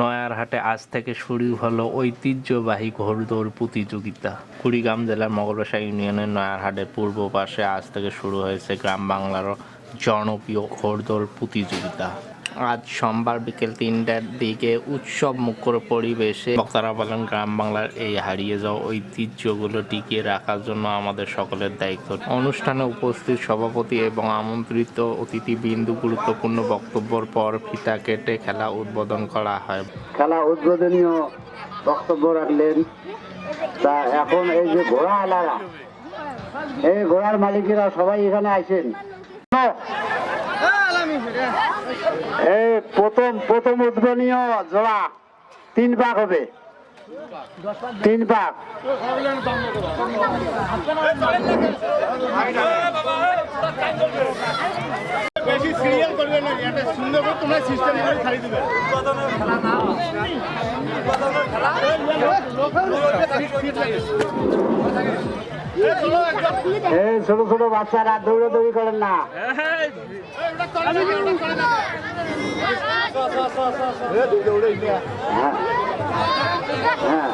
নয়ারহাটে আজ থেকে শুরু হলো ঐতিহ্যবাহী ঘোড়দৌড় প্রতিযোগিতা। কুড়িগ্রাম জেলার মগলবাসা ইউনিয়নের নয়ারহাটের পূর্ব পাশে আজ থেকে শুরু হয়েছে গ্রাম বাংলার জনপ্রিয় ঘোড়দৌড় প্রতিযোগিতা। আজ সোমবার বিকেল তিনটার দিকে উৎসব মুখর পরিবেশে বক্তারা বলেন, গ্রাম বাংলার এই হারিয়ে যাওয়া ঐতিহ্যগুলো টিকিয়ে রাখার জন্য আমাদের সকলের দায়িত্ব। অনুষ্ঠানে উপস্থিত সভাপতি এবং আমন্ত্রিত অতিথিবৃন্দ গুরুত্বপূর্ণ বক্তব্যের পর ফিতা কেটে খেলা উদ্বোধন করা হয়। খেলা উদ্বোধনীয় বক্তব্য রাখলেন। তা এখন এই যে ঘোড়া আলারা এই ঘোড়ার মালিকেরা সবাই এখানে আইছেন এই প্রথম প্রথম উদ্বোধনীয় জোড়া তিন ভাগ হবে। তিন বেশি সিরিয়াল করবে না এটা সুন্দর করে তোমরা সিস্টেম করে দিবে। এই ছোট ছোট বাচ্চারা দৌড়াদৌড়ি করেন না। হ্যাঁ। হ্যাঁ।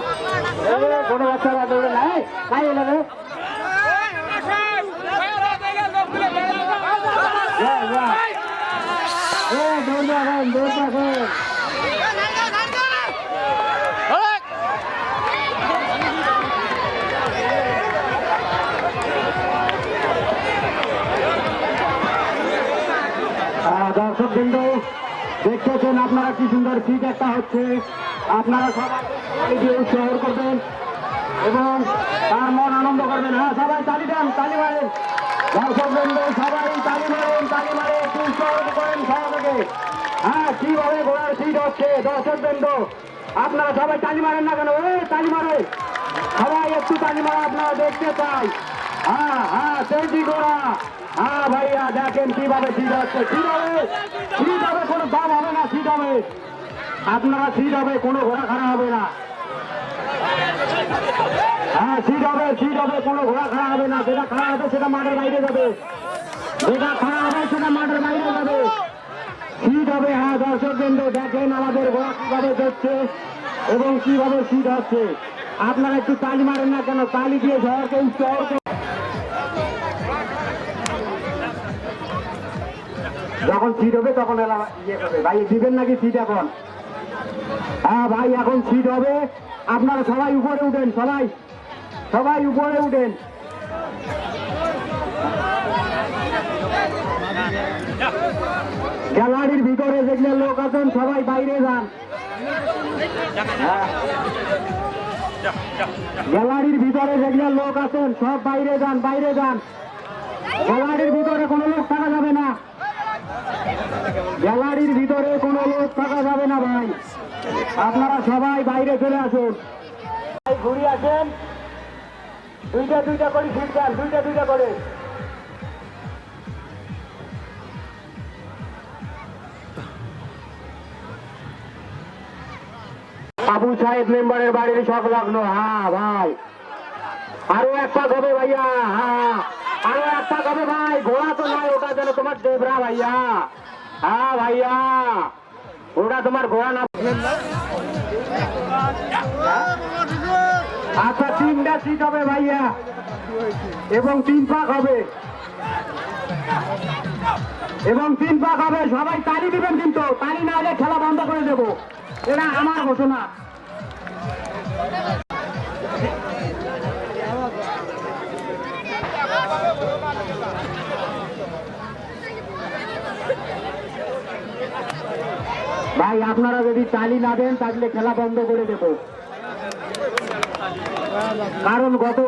ছোট বাচ্চারা দৌড়ে না। এই, কাই এলো রে। যা, যা। এই, দৌড় দেখেন দৌড় দেখেন দর্শক বিন্দু দেখতেছেন আপনারা কি সুন্দর ঠিক একটা হচ্ছে। আপনারা সবাই উৎসাহ করবেন এবং তার মন আনন্দ করবেন। হ্যাঁ সবাই তালি দেন, তালি মারেন। দর্শক বিন্দু সবাই তালি মারেন, তালি মারে, একটু উৎসাহ করেন সবাইকে। হ্যাঁ কীভাবে ঘোড়ার ফিট হচ্ছে দর্শক বিন্দু আপনারা সবাই তালি মারেন না কেন? ওই তালি মারে। সবাই একটু তালি মারা, আপনারা দেখতে চাই হ্যাঁ হ্যাঁ সেই ঘোড়া। হ্যাঁ ভাইয়া, দেখেন কীভাবে সিট হচ্ছে। সিট হবে? সিট হবে, কোনো দাম হবে না সিট হবে। আপনারা সিট হবে, কোনো ঘোড়া খারাপ হবে না। হ্যাঁ সিট হবে সিট হবে, কোনো ঘোড়া খারাপ হবে না। যেটা খারাপ হবে, সেটা মাঠের বাইরে যাবে। যেটা খারাপ হবে, সেটা মাঠের বাইরে যাবে। সিট হবে হ্যাঁ দর্শক বিন্দু দেখেন আমাদের ঘোড়া কীভাবে যাচ্ছে এবং কীভাবে সিট হচ্ছে। আপনারা একটু তালি মারেন না কেন? তালি দিয়ে শহরকে উৎসব যখন সিট হবে তখন ইয়ে ভাই, দিবেন নাকি সিট এখন? হ্যাঁ ভাই, এখন সিট হবে। আপনারা সবাই উপরে উঠেন, সবাই। সবাই উপরে উঠেন। গ্যালারির ভিতরে যেগুলো লোক আছেন, সবাই বাইরে যান। হ্যাঁ। গ্যালারির ভিতরে যেগুলো লোক আছেন, সব বাইরে যান বাইরে যান। গ্যালারির ভিতরে কোনো লোক থাকা যাবে না। গ্যালারির ভিতরে কোনো লোক থাকা যাবে না ভাই। আপনারা সবাই বাইরে চলে আসুন। ঘুরে আসেন। দুইটা দুইটা করে সিট দুইটা দুইটা করে। আবু সাহেব মেম্বারের বাড়ির সংলগ্ন হ্যাঁ ভাই। আরও একটা হবে ভাইয়া হ্যাঁ। আরও একটা হবে ভাই, ঘোড়া তো নয়, ওটা যেন তোমার দেবরা ভাইয়া। হ্যাঁ ভাইয়া। ওটা তোমার ঘোড়া না আচ্ছা তিনটা সিট হবে ভাইয়া। এবং তিন পাক হবে। এবং তিন পাক হবে। সবাই তালি দিবেন কিন্তু। তালি না হলে খেলা বন্ধ করে দেবো। এটা আমার ঘোষণা। ভাই আপনারা যদি তালি না দেন তাহলে খেলা বন্ধ করে দেবো। কারণ গত